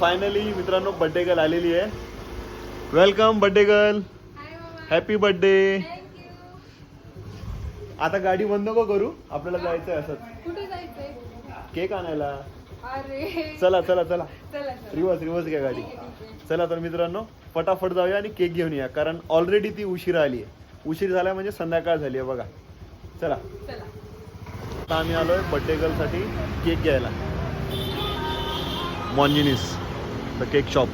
Finally मित्रांनो birthday girl आलेली आहे. Welcome birthday girl happy birthday आता गाडी बंद नको करू. आपल्याला जायचंय असंच जायचंय? केक आणायला. अरे. चला चला चला. रिवर्स रिवर्स घ्या गाडी. चला तर मित्रांनो फटाफट जाऊया आणि केक घेऊन या. कारण ऑलरेडी ती उशिरा आली आहे. उशीर झाला म्हणजे संध्याकाळ झाली आहे बघा. चला. आता आम्ही आलोय बर्थडे गर्लसाठी केक घ्यायला. मॉन्जिनिस द केक शॉप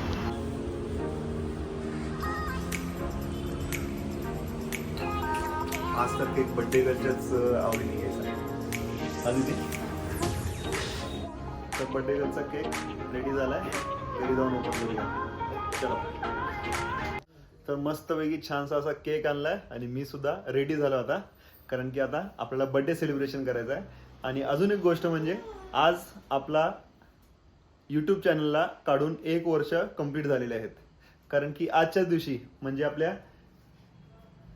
आज तर केक बड्डे घरच्याच आवडीने घ्यायचा हा तर बड्डे घरचा केक रेडी झालाय. घरी जाऊन ओपन करूया. चला. तर मस्तपैकी छानसा असा केक आणलाय आणि मी सुद्धा रेडी झालो होता कारण की आता आपल्याला बड्डे सेलिब्रेशन करायचं आहे. आणि अजून एक गोष्ट म्हणजे आज आपला यूट्यूब चॅनलला काढून एक वर्ष कंप्लीट झालेले आहेत. कारण की आजच्याच दिवशी म्हणजे आपल्या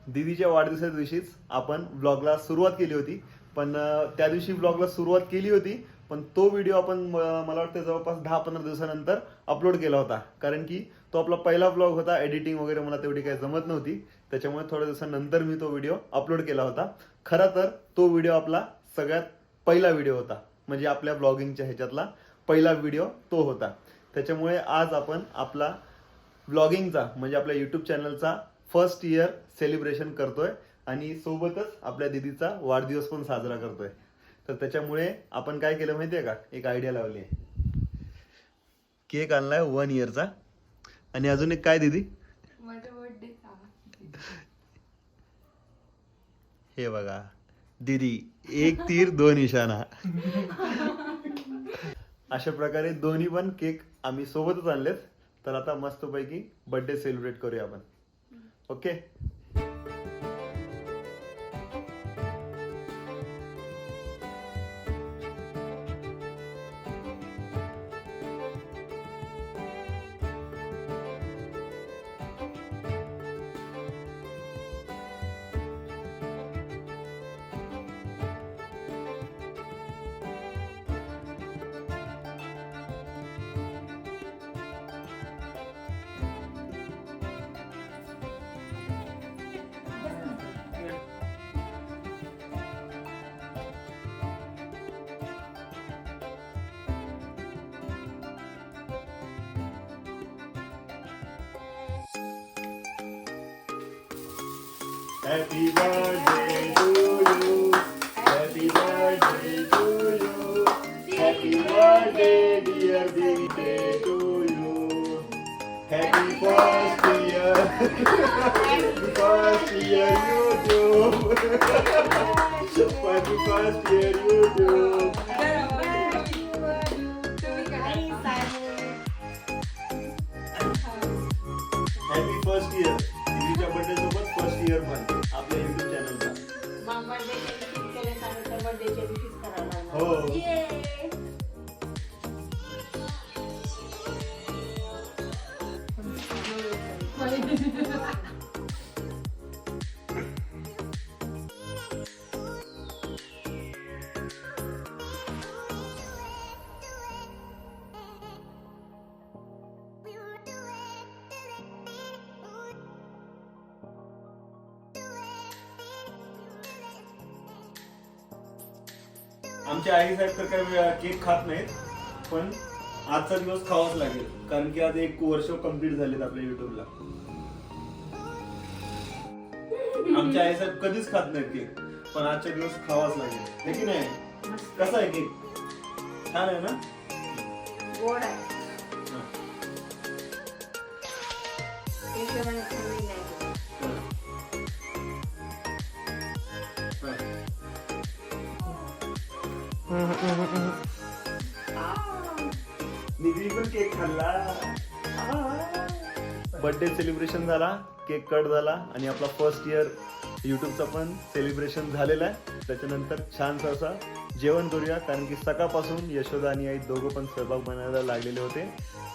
दीदीच्या वाढदिवसाच्या दिवशीच आपण ब्लॉगला सुरुवात केली होती. पण त्या दिवशी ब्लॉगला सुरुवात केली होती पण तो व्हिडिओ आपण म- मला वाटतं जवळपास दहा पंधरा दिवसानंतर अपलोड केला होता. कारण की तो आपला पहिला ब्लॉग होता एडिटिंग वगैरे मला तेवढी काही जमत नव्हती. त्याच्यामुळे थोड्या दिवसानंतर मी तो व्हिडिओ अपलोड केला होता. खरं तर तो व्हिडिओ आपला सगळ्यात पहिला व्हिडिओ होता. म्हणजे आपल्या ब्लॉगिंगच्या ह्याच्यातला. पहिला व्हिडिओ तो होता. त्याच्यामुळे आज आपण आपला ब्लॉगिंगचा म्हणजे आपल्या युट्यूब चॅनलचा फर्स्ट इयर सेलिब्रेशन करतोय आणि सोबतच आपल्या दीदीचा वाढदिवस पण साजरा करतोय. तर त्याच्यामुळे आपण काय केलं माहितीये का? एक आयडिया लावली आहे. केक आणलाय वन इयरचा आणि अजून एक काय दीदी? हे बघा. दीदी एक तीर दोन निशाणा अशा प्रकारे दोन्ही पण केक आम्ही सोबतच आणलेत. तर आता मस्तपैकी बर्थडे सेलिब्रेट करूया आपण. Okay? Happy birthday to you. Happy birthday to you. Happy birthday, dear birthday to you. Happy first year. Happy first year, YouTube. Happy first year, YouTube. आमच्या आई साहेब तर काय केक खात नाहीत पण आजचा दिवस खावाच लागेल. कारण की आज एक वर्ष कंप्लीट झालेत आपल्या युट्यूबला आमच्या आई साहेब कधीच खात नाहीत केक. पण आजच्या दिवस खावाच लागेल. हे की नाही? कसा आहे केक? छान आहे ना? गोड आहे. नाही. पण केक खाल्ला. बर्थडे सेलिब्रेशन झाला केक कट झाला आणि आपला फर्स्ट इयर यूट्यूबचं पण सेलिब्रेशन झालेलं आहे. त्याच्यानंतर छानसा असा जेवण करूया कारण की सकाळपासून यशोदा आणि आई दोघं पण सहभाग बनायला लागलेले होते.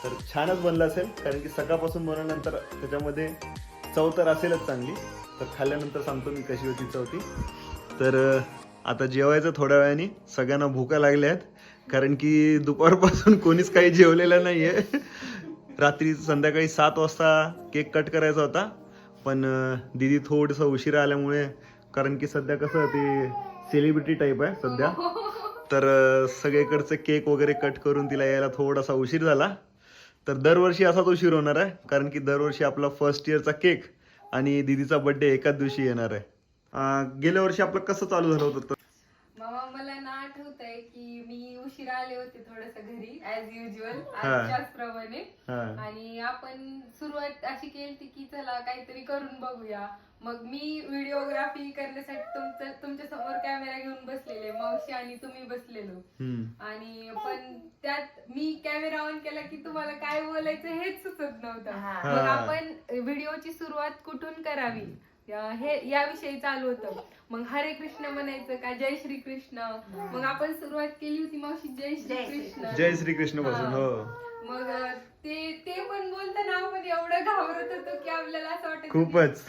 तर छानच बनलं असेल कारण की सकाळपासून बनवल्यानंतर त्याच्यामध्ये चव तर असेलच चांगली. तर खाल्ल्यानंतर सांगतो मी कशी होती चवती तर आता जेवायचं थोड्या वेळाने. सगळ्यांना भूका लागल्या आहेत कारण की दुपारपासून कोणीच काही जेवलेलं नाही आहे रात्री संध्याकाळी सात वाजता केक कट करायचा होता. पण दिदी दीदी थोडंसं उशिरा आल्यामुळे कारण की सध्या कसं ते सेलिब्रिटी टाईप आहे सध्या. तर सगळीकडचं केक वगैरे कट करून तिला यायला थोडासा उशीर झाला. तर दरवर्षी असाच उशीर होणार आहे कारण की दरवर्षी आपला फर्स्ट इयरचा केक आणि दीदीचा बर्थडे एकाच दिवशी येणार आहे. गेल्या वर्षी आपलं कसं चालू झालं होतं मामा मला ना आठवत आहे की मी उशिरा आले होते थोडस घरी ऍज युजल. त्याचप्रमाणे हा. आणि आपण सुरुवात अशी केली की चला काहीतरी करून बघूया. मग मी व्हिडिओग्राफी करण्यासाठी तुमचं तुमच्यासमोर कॅमेरा घेऊन बसलेले मावशी आणि तुम्ही बसलेलो. आणि पण त्यात मी कॅमेरा ऑन केला की तुम्हाला काय बोलायचं हेच सुचत नव्हतं. मग आपण व्हिडिओची सुरुवात कुठून करावी? हे याविषयी चालू होतं. मग हरे कृष्ण म्हणायचं का जय श्री कृष्ण मग आपण सुरुवात केली होती मावशी जय श्री कृष्ण जय श्री कृष्णपासून हा. मग ते ते पण बोलताना आपण एवढं घाबरत होतो की आपल्याला असं वाटत खूपच.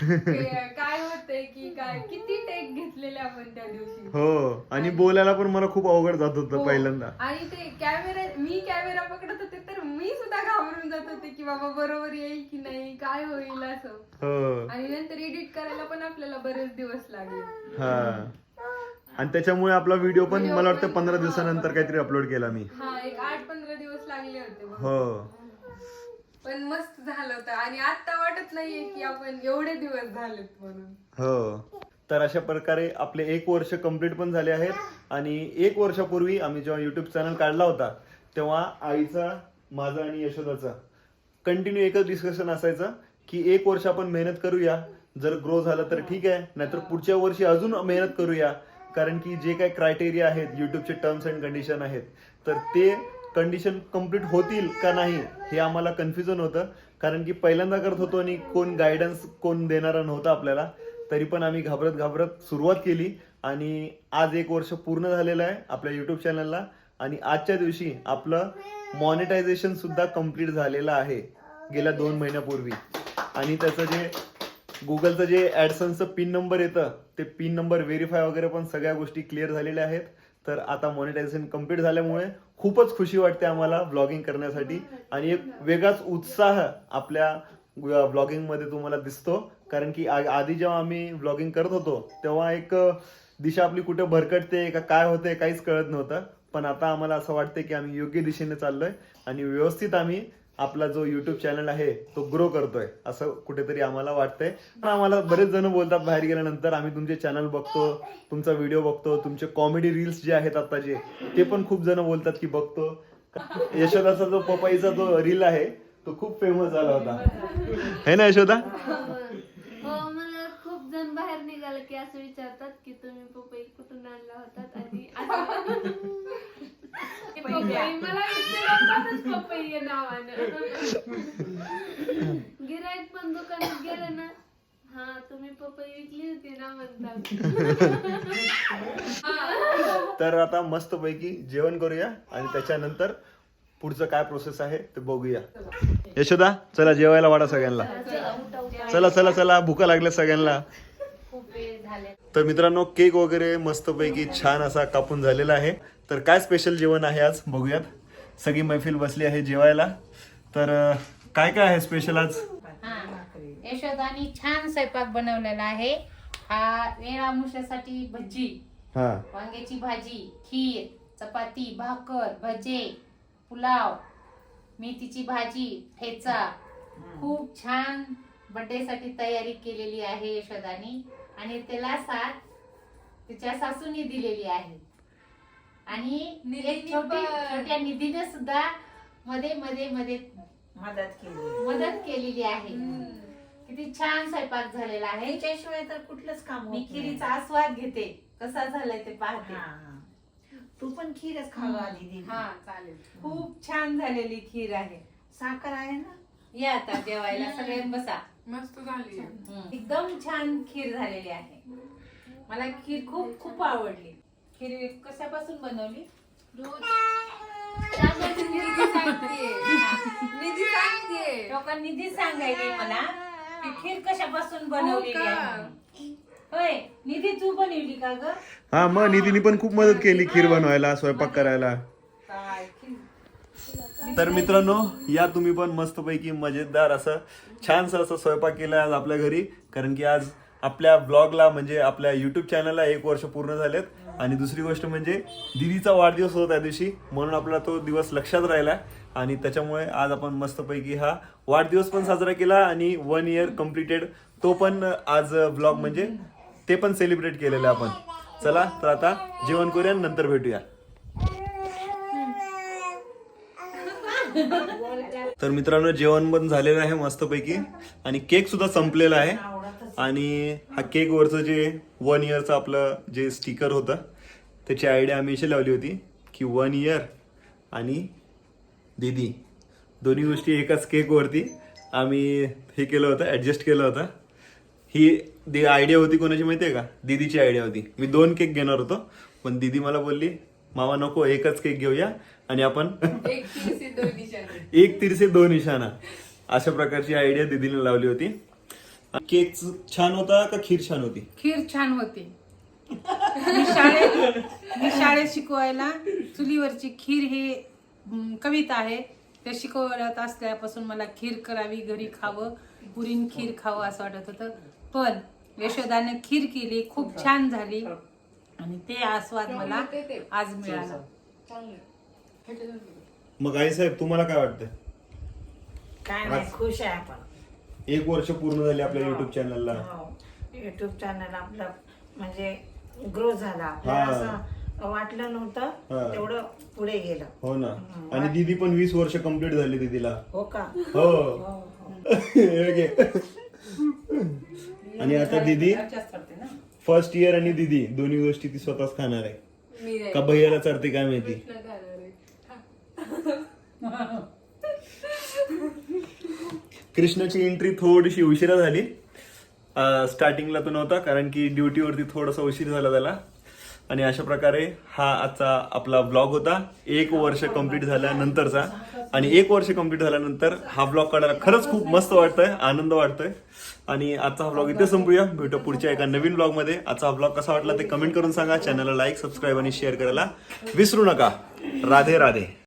काय होतंय की काय किती टेक घेतलेले आपण त्या दिवशी. हो आणि बोलायला पण मला खूप अवघड जात होतं हो. पहिल्यांदा. आणि ते कॅमेरा मी कॅमेरा पकडत होते तर मी सुद्धा घाबरून जात होते की बाबा बरोबर येईल की नाही काय होईल असं. हो. आणि नंतर एडिट करायला पण आपल्याला बरेच दिवस लागले. हा. आणि त्याच्यामुळे आपला व्हिडिओ पण मला वाटतं पंधरा दिवसानंतर काहीतरी अपलोड केला मी. हा एक आठ पंधरा लागले होते. हो. पण मस्त झालं होतं. आणि आता वाटत नाहीये की आपण एवढे दिवस झालेत म्हणून. हो. तर अशा प्रकारे आपले एक वर्ष कंप्लीट पण झाले आहेत. आणि एक वर्षापूर्वी आम्ही जेव्हा युट्यूब चॅनल काढला होता तेव्हा आईचा माझा आणि यशोदाचा कंटिन्यू एकच डिस्कशन असायचं की एक वर्ष आपण मेहनत करूया. जर ग्रो झालं तर ठीक आहे. नाहीतर पुढच्या वर्षी अजून मेहनत करूया. कारण की जे काही क्रायटेरिया आहेत युट्यूबचे टर्म्स अँड कंडिशन आहेत तर ते कंडिशन कंप्लीट होतील का नाही हे आम्हाला कन्फ्युजन होतं. कारण की पहिल्यांदा करत होतो आणि कोण गायडन्स कोण देणारा नव्हता आपल्याला तरी पण आम्ही घाबरत घाबरत सुरुवात केली. आणि आज एक वर्ष पूर्ण झालेलं आहे आपल्या युट्यूब चॅनलला आणि आजच्या दिवशी आपलं मॉनिटायझेशन सुद्धा कंप्लीट झालेलं आहे गेल्या दोन महिन्यापूर्वी. आणि त्याचं जे गुगलचं जे ॲडसनचं पिन नंबर येतं ते पिन नंबर व्हेरीफाय वगैरे पण सगळ्या गोष्टी क्लिअर झालेल्या आहेत. तर आता मॉनिटायझेशन कंप्लीट झाल्यामुळे खूपच खुशी वाटते आम्हाला ब्लॉगिंग करण्यासाठी. आणि एक वेगळाच उत्साह आपल्या ब्लॉगिंगमध्ये तुम्हाला दिसतो. कारण की आ- आधी जेव्हा आम्ही ब्लॉगिंग करत होतो तेव्हा एक दिशा आपली कुठे भरकटते का काय होते काहीच कळत नव्हतं. पण आता आम्हाला असं वाटतं की आम्ही योग्य दिशेने चाललोय. आणि व्यवस्थित आम्ही आपला जो युट्यूब चॅनल आहे तो ग्रो करतोय. असं कुठेतरी आम्हाला वाटतंय. पण आम्हाला बरेच जण बोलतात बाहेर गेल्यानंतर आम्ही तुमचे चॅनल बघतो तुमचा व्हिडिओ बघतो तुमचे कॉमेडी रील्स जे आहेत आताचे ते पण खूप जण बोलतात की बघतो. यशोदाचा जो पपाईचा जो रील आहे तो खूप फेमस झाला होता. है ना यशोदा? हो मला खूप जण बाहेर निघाले की असं विचारतात की तुम्ही पपई कुठून आणला होता आणि पपई मला विचारतातच पपई या नावानं. गिराईक पण दुकानात गेलं ना? हा तुम्ही पपई विकली होती ना म्हणतात तर आता मस्त पैकी जेवण करूया आणि त्याच्यानंतर पुढचं काय प्रोसेस आहे ते बघूया. यशोदा चला जेवायला वाढा सगळ्यांना. चला चला चला भुका लागल्या सगळ्यांना. तर मित्रांनो केक वगैरे मस्तपैकी छान असा कापून झालेला आहे. तर काय स्पेशल जेवण आहे आज? बघूयात. सगळी मैफिल बसली आहे जेवायला. तर काय काय आहे स्पेशल आज? हा. यशोदानी छान स्वयंपाक बनवलेला आहे. हा वेळामुशासाठी भजी हा. वांग्याची भाजी खीर चपाती भाकर भजे पुलाव मेथीची भाजी ठेचा. खूप छान बर्थडे साठी तयारी केलेली आहे यशोदानी. आणि त्याला साथ तिच्या सासूनी दिलेली आहे. आणि एक छोटी पण. छोट्या निधीने सुद्धा मध्ये मध्ये मध्ये मदत केली. मदत केलेली आहे. किती छान स्वयंपाक झालेला आहे. त्याच्याशिवाय तर कुठलंच काम होत मी नाही. खिरीचा आस्वाद घेते. कसा झालाय ते पाहते. हा, हा. तू पण खीरच खावा आधी दीदी. हा चालेल. खूप छान झालेली खीर आहे. साखर आहे ना? या आता जेवायला सगळ्यांनी बसा. मस्त झाली. एकदम छान खीर झालेली आहे. मला खीर खूप खूप आवडली. खीर कशापासून बनवली? निधी सांगतेय. निधी निधी सांगायली मला की खीर कशापासून बनवलेली हो होय निधी तू बनवली का ग? हा मग निधीने पण खूप मदत केली खीर बनवायला स्वयंपाक करायला. तर मित्रांनो या तुम्ही पण मस्तपैकी मजेदार असं छानसं असं स्वयंपाक केला आज आपल्या घरी. कारण की आज आपल्या ब्लॉगला म्हणजे आपल्या युट्यूब चॅनलला एक वर्ष पूर्ण झालेत. आणि दुसरी गोष्ट म्हणजे दिदीचा वाढदिवस होता त्या दिवशी म्हणून आपला तो दिवस लक्षात राहिला. आणि त्याच्यामुळे आज आपण मस्तपैकी हा वाढदिवस पण साजरा केला आणि वन इयर कम्प्लिटेड तो पण आज ब्लॉग म्हणजे ते पण सेलिब्रेट केलेलं आपण. चला तर आता जेवण करूया आणि नंतर भेटूया. तर मित्रांनो जेवण पण झालेलं आहे मस्तपैकी. आणि केक सुद्धा संपलेला आहे. आणि हा केक वरचं जे वन इयरचं आपलं जे स्टिकर होतं त्याची आयडिया आम्ही अशी लावली होती की वन इयर आणि दीदी. दोन्ही गोष्टी एकाच केकवरती आम्ही हे केलं होतं ॲडजस्ट केलं होतं. ही दी आयडिया होती कोणाची माहिती आहे का? दीदीची आयडिया होती. मी दोन केक घेणार होतो पण दीदी मला बोलली मामा नको एकच केक घेऊया. आणि आपण? एक तिरसे दोन निशाणा. अशा प्रकारची आयडिया दीदीने लावली होती. केक छान होता का खीर छान होती? खीर छान होते. मी शाळेत मी शाळेत शिकवायला चुलीवरची खीर ही कविता आहे. त्या शिकवत असल्यापासून मला खीर करावी घरी खावं पुरीन खीर खावं असं वाटत होतं. पण यशोदाने खीर केली खूप छान झाली. आणि ते आस्वाद मला आज मिळाला. मग आई साहेब तुम्हाला काय वाटतं काय नाही खुश आहे आपण. एक वर्ष पूर्ण झाले आपल्या युट्यूब चॅनलला युट्यूब चॅनल आपलं म्हणजे ग्रो झाला. हा. असं वाटलं हा. नव्हतं तेवढं पुढे गेलं. हो ना. आणि दीदी पण वीस वर्ष कंप्लीट झाली दीदीला. हो का? हो. ओके. आणि आता दीदी? फर्स्ट इयर आणि दीदी दोन्ही गोष्टी ती स्वतःच खाणार आहे. का भैयाला चढते काय माहिती. कृष्णाची एंट्री थोडीशी उशिरा झाली. स्टार्टिंगला तो नव्हता कारण की ड्युटीवरती थोडासा उशीर झाला त्याला. आणि अशा प्रकारे हा आजचा आपला ब्लॉग होता. एक वर्ष कंप्लीट झाल्यानंतरचा. आणि एक वर्ष कंप्लीट झाल्यानंतर हा ब्लॉग काढायला खरंच खूप मस्त वाटतंय आनंद वाटतोय. आणि आजचा हा ब्लॉग इथे संपूया. भेटू पुढच्या एका नवीन ब्लॉगमध्ये. आजचा हा ब्लॉग कसा वाटला ते कमेंट करून सांगा. चॅनलला लाईक सबस्क्राईब आणि शेअर करायला विसरू नका. राधे राधे.